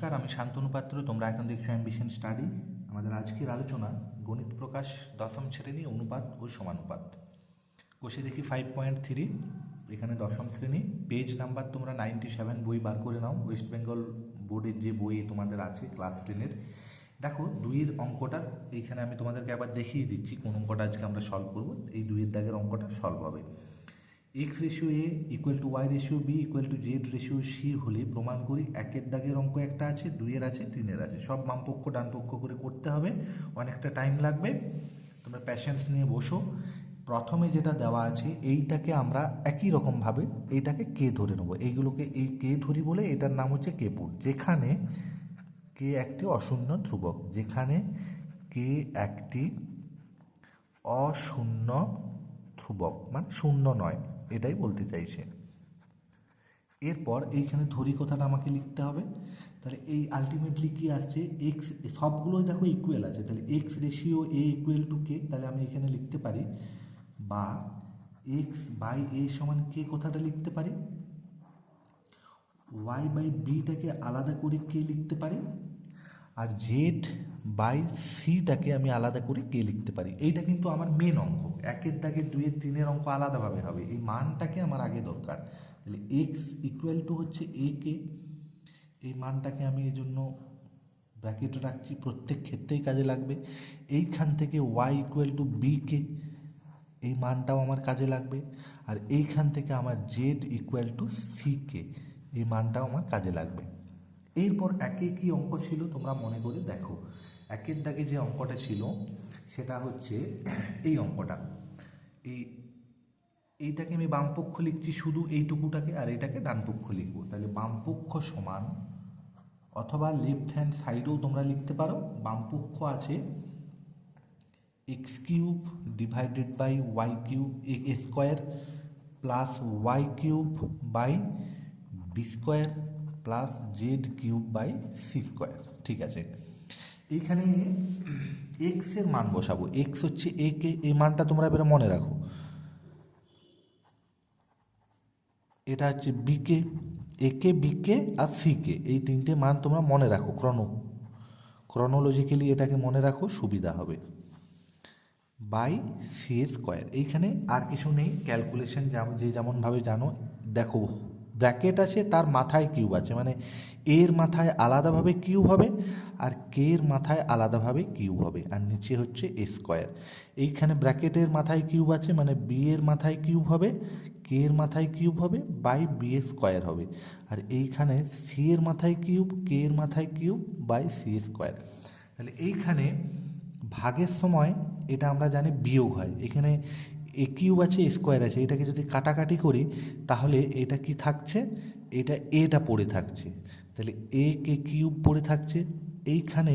নমস্কার, আমি শান্তনু পাত্র, তোমরা এখন দেখছ অ্যাম্বিশন স্টাডি আমাদের আজকের আলোচনা গণিত প্রকাশ, দশম শ্রেণি অনুপাত ও সমানুপাত। কোষে দেখি ফাইভ পয়েন্ট থ্রি এখানে দশম শ্রেণি পেজ নাম্বার তোমরা নাইনটি সেভেন বই বার করে নাও। ওয়েস্ট বেঙ্গল বোর্ডের যে বই তোমাদের আছে ক্লাস টেনের দেখো, দুইয়ের অঙ্কটা, এইখানে আমি তোমাদেরকে আবার দেখিয়ে দিচ্ছি কোন অঙ্কটা আজকে আমরা সলভ করব। এই দুইয়ের দাগের অঙ্কটা সলভ হবে। X ratio A equal to Y ratio B equal to Z ratio C হলে প্রমাণ করি একের দাগের অঙ্ক একটা আছে, দুইয়ের আছে, তিনের আছে। সব বামপক্ষ, ডানপক্ষ করে করতে হবে, অনেকটা টাইম লাগবে। তোমরা প্যাশেন্স নিয়ে বসো। প্রথমে যেটা দেওয়া আছে, এইটাকে আমরা একই রকমভাবে এইটাকে কে ধরে নেব। এইগুলোকে এই কে ধরি বলে এটার নাম হচ্ছে কেপুর যেখানে কে একটি অশূন্য ধ্রুবক, যেখানে কে একটি অশূন্য ধ্রুবক মানে শূন্য নয়। এটাই বলতে চাইছে। এরপর এইখানে ধরি কথাটা আমাকে লিখতে হবে। তাহলে এই আলটিমেটলি কি আসছে? এক্স সবগুলোই দেখো ইকুয়াল আছে। তাহলে X ratio A equal to K তাহলে আমি এখানে লিখতে পারি বা এক্স বাই এ সমান কে কথাটা লিখতে পারি। ওয়াই বাই বিটাকে আলাদা করে কে লিখতে পারি। আর জেড বাই সিটাকে আমি আলাদা করে কে লিখতে পারি। এইটা কিন্তু আমার মেন অঙ্ক। একের দাগে দুইয়ের তিনের অঙ্ক আলাদাভাবে হবে। এই মানটাকে আমার আগে দরকার। তাহলে এক্স ইকুয়াল টু হচ্ছে এ কে এই মানটাকে আমি এই জন্য ব্র্যাকেটে রাখছি। প্রত্যেক ক্ষেত্রেই কাজে লাগবে। এইখান থেকে Y equal to B K এই মানটাও আমার কাজে লাগবে। আর এইখান থেকে আমার Z equal to C K এই মানটাও আমার কাজে লাগবে। এরপর একে কি অঙ্ক ছিল তোমরা মনে করে দেখো। একের দাগে যে অঙ্কটা ছিল, সেটা হচ্ছে এই অঙ্কটা। এই, এইটাকে আমি বামপক্ষ লিখছি শুধু এইটুকুটাকে, আর এটাকে ডানপক্ষ লিখব। তাহলে বামপক্ষ সমান অথবা লেফট হ্যান্ড সাইডেও তোমরা লিখতে পারো। বামপক্ষ আছে X cube divided by Y cube A square plus Y cube by B square plus Z cube by C square ঠিক আছে? এইখানে এক্সের মান বসাবো। এক্স হচ্ছে এ কে, এই মানটা তোমরা এবারে মনে রাখো। এটা হচ্ছে বিকে একে বিকে আর সিকে এই তিনটে মান তোমরা মনে রাখো ক্রনো ক্রনোলজিক্যালি এটাকে মনে রাখো, সুবিধা হবে। বাই সি স্কোয়ার এইখানে আর কিছু নেই ক্যালকুলেশন যে যেমনভাবে জানো, দেখো। ব্র্যাকেট আছে, তার মাথায় কিউব আছে। মানে এর মাথায় আলাদাভাবে কিউব হবে আর কে এর মাথায় আলাদাভাবে কিউব হবে আর নিচে হচ্ছে এ স্কোয়ার এইখানে ব্র্যাকেটের মাথায় কিউব আছে মানে বি এর মাথায় কিউব হবে কে এর মাথায় কিউব হবে বাই বি এ স্কোয়ার হবে। আর এইখানে সি এর মাথায় কিউব কে এর মাথায় কিউব বাই সি স্কোয়ার তাহলে এইখানে ভাগের সময় এটা আমরা জানি বিয়োগ হয়। এখানে এ কিউব আছে স্কোয়ার আছে, এটাকে যদি কাটাকাটি করি, তাহলে এটা কি থাকছে? এটা এটা পড়ে থাকছে। তাহলে এ কে কিউব পড়ে থাকছে। এইখানে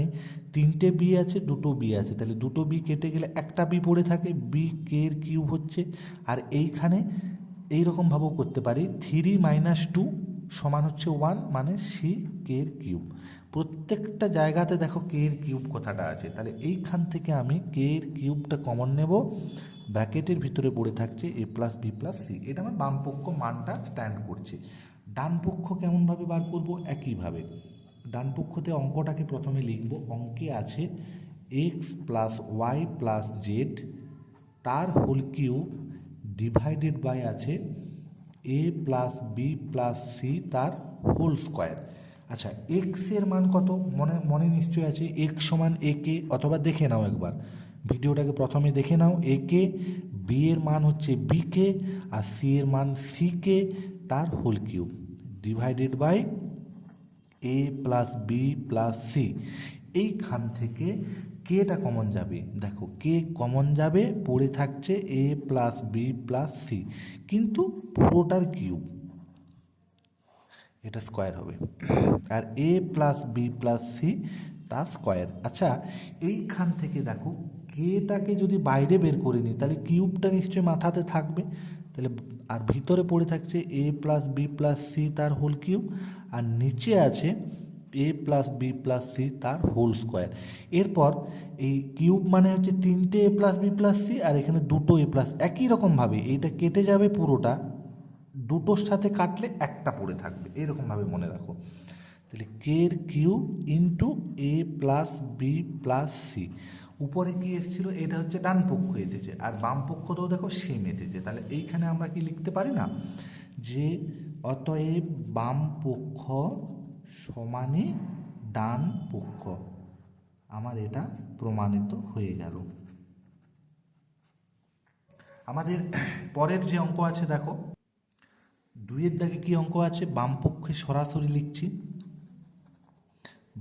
তিনটে বি আছে, দুটো বি আছে। তাহলে দুটো বি কেটে গেলে একটা বি পড়ে থাকে। বি কে এর কিউব হচ্ছে। আর এইখানে এইরকমভাবেও করতে পারি। থ্রি মাইনাস টু সমান হচ্ছে ওয়ান মানে সি কে এর কিউব প্রত্যেকটা জায়গাতে দেখো কে এর কিউব কথাটা আছে। তাহলে এইখান থেকে আমি কে এর কিউবটা কমন নেব, ব্র্যাকেটের ভিতরে পড়ে থাকছে A plus B plus C. এটা আমার বামপক্ষ মানটা স্ট্যান্ড করছে। ডান পক্ষ কেমনভাবে বার করব? একইভাবে। ডান পক্ষতে অঙ্কটাকে প্রথমে লিখব। অঙ্কে আছে X plus Y plus Z তার হোল কিউব ডিভাইডেড বাই আছে A plus B plus C তার হোল স্কোয়ার আচ্ছা এক্সের মান কত? মনে মনে নিশ্চয় আছে এক্স সমান এ কে অথবা দেখে নাও একবার। ভিডিওটাকে প্রথমে দেখে নাও এ কে বি এর মান হচ্ছে বি কে আর সি এর মান সি কে তার whole cube divided by A plus B plus C এইখান থেকে কেটা কমন যাবে। দেখো কে কমন যাবে, পড়ে থাকছে A plus B plus C কিন্তু পুরোটার কিউব এটা স্কোয়ার হবে। আর A plus B plus C তার স্কোয়ার আচ্ছা এইখান থেকে দেখো কেটাকে যদি বাইরে বের করে নিই, তাহলে কিউবটা নিশ্চয়ই মাথাতে থাকবে। তাহলে আর ভিতরে পড়ে থাকছে A plus B plus C তার হোল কিউব আর নিচে আছে A plus B plus C তার হোল স্কোয়ার এরপর এই কিউব মানে হচ্ছে তিনটে A plus B plus C আর এখানে দুটো এ প্লাস একই রকমভাবে, এইটা কেটে যাবে পুরোটা। দুটোর সাথে কাটলে একটা পড়ে থাকবে। এরকমভাবে মনে রাখো। তাহলে কের Q into A plus B plus C. উপরে কি এসেছিল? এটা হচ্ছে ডান পক্ষ এসেছে। আর বাম পক্ষতেও দেখো সেম এসেছে। তাহলে এইখানে আমরা কি লিখতে পারি না? যে অতএব বাম পক্ষ সমানে ডান পক্ষ। আমার এটা প্রমাণিত হয়ে গেল। আমাদের পরের যে অঙ্ক আছে দেখো দুইয়ের দাগে কি অঙ্ক আছে? বাম পক্ষে সরাসরি লিখছি।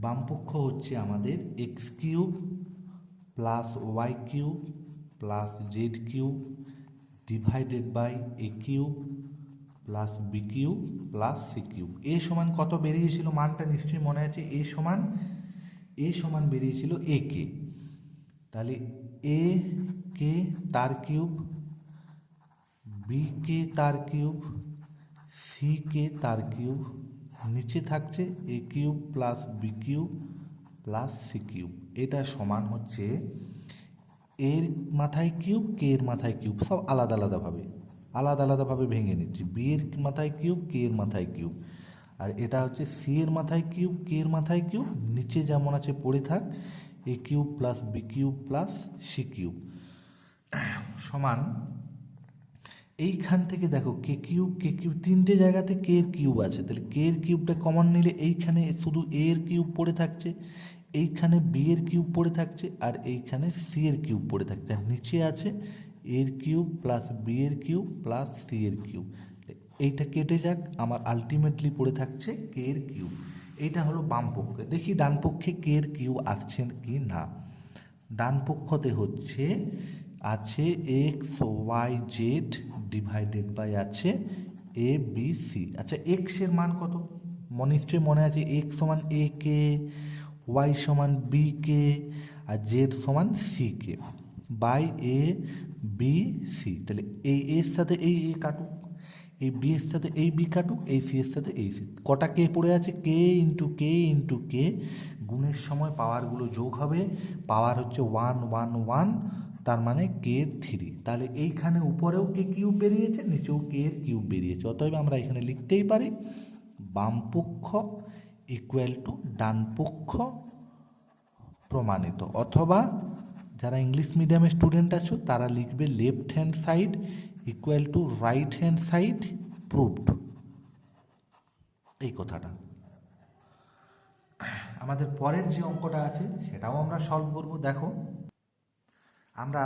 বাম পক্ষ হচ্ছে আমাদের X cube plus Y cube plus Z cube divided by A cube plus B cube plus C cube. এ সমান কত বেরিয়েছিল? মানটা নিশ্চয়ই মনে আছে। এ সমান এ সমান বেরিয়েছিল এ কে। তাহলে এ কে তার কিউব বি কে তার কিউব সি কে তার কিউব নিচে থাকছে A cube plus B cube plus C cube. এটা সমান হচ্ছে এর মাথায় কিউব কে এর মাথায় কিউব, সব আলাদা আলাদাভাবে আলাদা আলাদাভাবে ভেঙে নিচ্ছি। বি এর মাথায় কিউব কে এর মাথায় কিউব। আর এটা হচ্ছে সি এর মাথায় কিউব কে এর মাথায় কিউব। নিচে যেমন আছে, পড়ে থাক A cube plus B cube plus C cube. সমান এইখান থেকে দেখো কে কিউব কে কিউব তিনটে জায়গাতে কে এর কিউব আছে। তাহলে কে এর কিউবটা কমন নিলে এইখানে শুধু এ এর কিউব পড়ে থাকছে, এইখানে বি এর কিউব পড়ে থাকছে, আর এইখানে সি এর কিউব পড়ে থাকছে। নিচে আছে এর কিউব প্লাস বি এর কিউব প্লাস সি এর কিউব এইটা কেটে যাক, আমার আলটিমেটলি পড়ে থাকছে কে এর কিউব এইটা হলো বাম পক্ষে। দেখি ডান পক্ষে কে এর কিউব আসছেন কি না। ডান পক্ষতে হচ্ছে আছে X Y Z divided by আছে এ বি সি আচ্ছা এক্সের মান কত? নিশ্চয়ই মনে আছে এক্স সমান এ কে ওয়াই সমান বি কে আর জেড সমান C K by A B C তাহলে এই এর সাথে এই এ কাটুক, এই বি এর সাথে এই বি কাটুক, এই সি এর সাথে এই সি কটা কে পড়ে আছে? কে ইন্টু কে ইন্টু কে গুণের সময় পাওয়ারগুলো যোগ হবে। পাওয়ার হচ্ছে ওয়ান ওয়ান ওয়ান তার মানে কে এর থ্রি। তাহলে এইখানে উপরেও কে কিউব বেরিয়েছে, নিচেও কে এর কিউব বেরিয়েছে। অতএব আমরা এখানে লিখতেই পারি বাম পক্ষ ইকুয়াল টু ডান পক্ষ প্রমাণিত। অথবা যারা ইংলিশ মিডিয়ামের স্টুডেন্ট আছো, তারা লিখবে left hand side equal to right hand side proved এই কথাটা। আমাদের পরের যে অঙ্কটা আছে, সেটাও আমরা সলভ করব। দেখো আমরা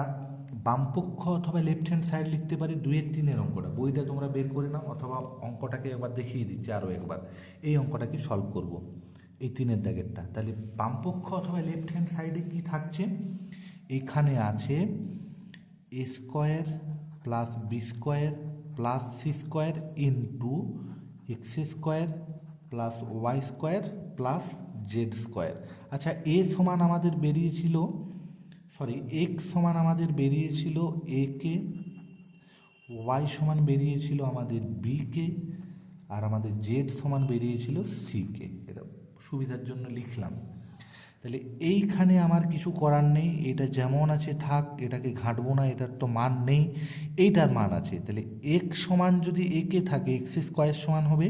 বামপক্ষ অথবা লেফট হ্যান্ড সাইড লিখতে পারি দুইয়ের তিনের অঙ্কটা। বইটা তোমরা বের করে নাও অথবা অঙ্কটাকে একবার দেখিয়ে দিচ্ছি আরও একবার। এই অঙ্কটাকে সলভ করব এই তিনের দাগেরটা। তাহলে বামপক্ষ অথবা লেফট হ্যান্ড সাইডে কি থাকছে? এখানে আছে A square plus B square plus C square into X square plus Y square plus Z square আচ্ছা এ সমান আমাদের বেরিয়েছিল সরি এক্স সমান আমাদের বেরিয়েছিল এ কে ওয়াই সমান বেরিয়েছিল আমাদের বি কে আর আমাদের জেড সমান বেরিয়েছিল সি কে এটা সুবিধার জন্য লিখলাম। তাহলে এইখানে আমার কিছু করার নেই, এটা যেমন আছে থাক, এটাকে ঘাঁটবো না, এটার তো মান নেই, এইটার মান আছে। তাহলে এক সমান যদি একে থাকে এক্স স্কোয়ার সমান হবে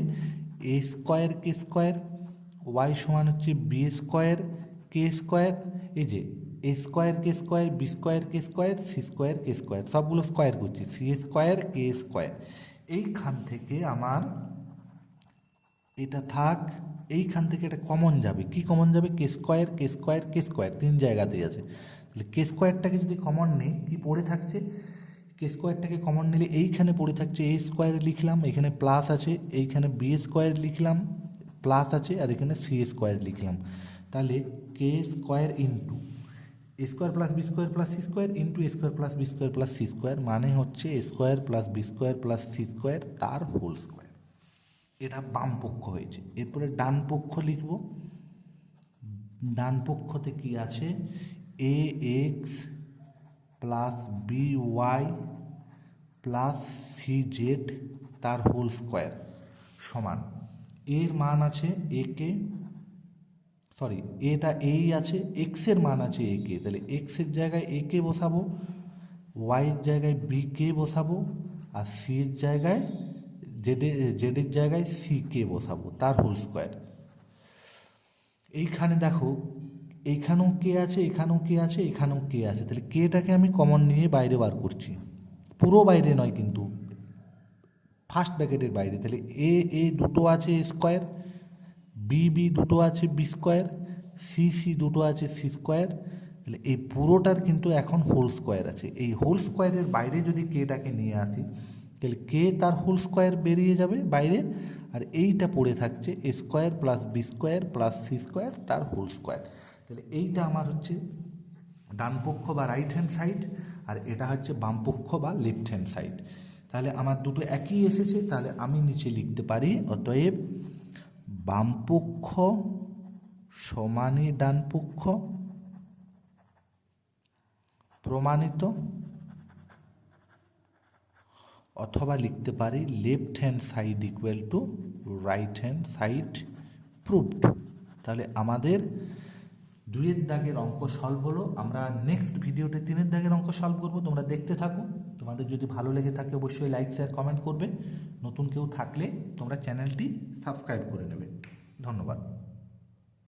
A square K square Y সমান হচ্ছে বি স্কোয়ার কে স্কোয়ার এই যে A square K square B square K square C square K square সবগুলো স্কোয়ার করছি। সি স্কোয়ার কে স্কোয়ার এইখান থেকে আমার এটা থাক, এইখান থেকে এটা কমন যাবে। কি কমন যাবে? K square K square K square তিন জায়গাতেই আছে। তাহলে কে স্কোয়ারটাকে যদি কমন নেই, কি পড়ে থাকছে? কে স্কোয়ারটাকে কমন নিলে এইখানে পড়ে থাকছে এ স্কোয়ার লিখলাম, এখানে প্লাস আছে, এইখানে বি স্কোয়ার লিখলাম প্লাস আছে, আর এখানে সি স্কোয়ার লিখলাম। তাহলে K square into square plus B square plus C square into square plus B square plus C square মানে হচ্ছে square plus B square plus C square তার হোল স্কোয়ার। এটা বাম পক্ষ হয়েছে। এরপরে ডান পক্ষ লিখব। ডান পক্ষতে কি আছে? A X plus B Y plus C Z তার হোল স্কোয়ার সমান। এর মান আছে এ কে সরি এটা এই আছে এক্সের মান আছে এ কে তাহলে এক্সের জায়গায় এ কে বসাবো ওয়াইয়ের জায়গায় বি কে বসাবো, আর সি এর জায়গায় জেডের জেডের জায়গায় সি কে বসাবো, তার হোল স্কোয়ার এইখানে দেখো এইখানেও কে আছে, এখানেও কে আছে, এখানেও কে আছে। তাহলে কেটাকে আমি কমন নিয়ে বাইরে বার করছি। পুরো বাইরে নয় কিন্তু ফার্স্ট ব্র্যাকেটের বাইরে। তাহলে এ এ দুটো আছে স্কোয়ার বি বি দুটো আছে বি স্কোয়ার সি সি দুটো আছে সি স্কোয়ার তাহলে এই পুরোটার কিন্তু এখন হোল স্কোয়ার আছে। এই হোল স্কোয়ারের বাইরে যদি কেটাকে নিয়ে আসি, তাহলে কে তার হোল স্কোয়ার বেরিয়ে যাবে বাইরে, আর এইটা পড়ে থাকছে A square plus B square plus C square তার হোল স্কোয়ার তাহলে এইটা আমার হচ্ছে ডান পক্ষ বা রাইট হ্যান্ড সাইড আর এটা হচ্ছে বাম পক্ষ বা লেফট হ্যান্ড সাইড তাহলে আমার দুটো একই এসেছে, তাহলে আমি নিচে লিখতে পারি, অতএব বাম পক্ষ সমানে ডান পক্ষ প্রমাণিত অথবা লিখতে পারি left hand side equal to right hand side proved তাহলে আমাদের দুইয়ের দাগের অঙ্ক সলভ হলো। আমরা নেক্সট ভিডিওতে তিনের দাগের অঙ্ক সলভ করব। তোমরা দেখতে থাকো। তোমাদের যদি ভালো লেগে থাকে অবশ্যই লাইক শেয়ার কমেন্ট করবে। নতুন কেউ থাকলে তোমরা চ্যানেলটি সাবস্ক্রাইব করে নেবে। ধন্যবাদ।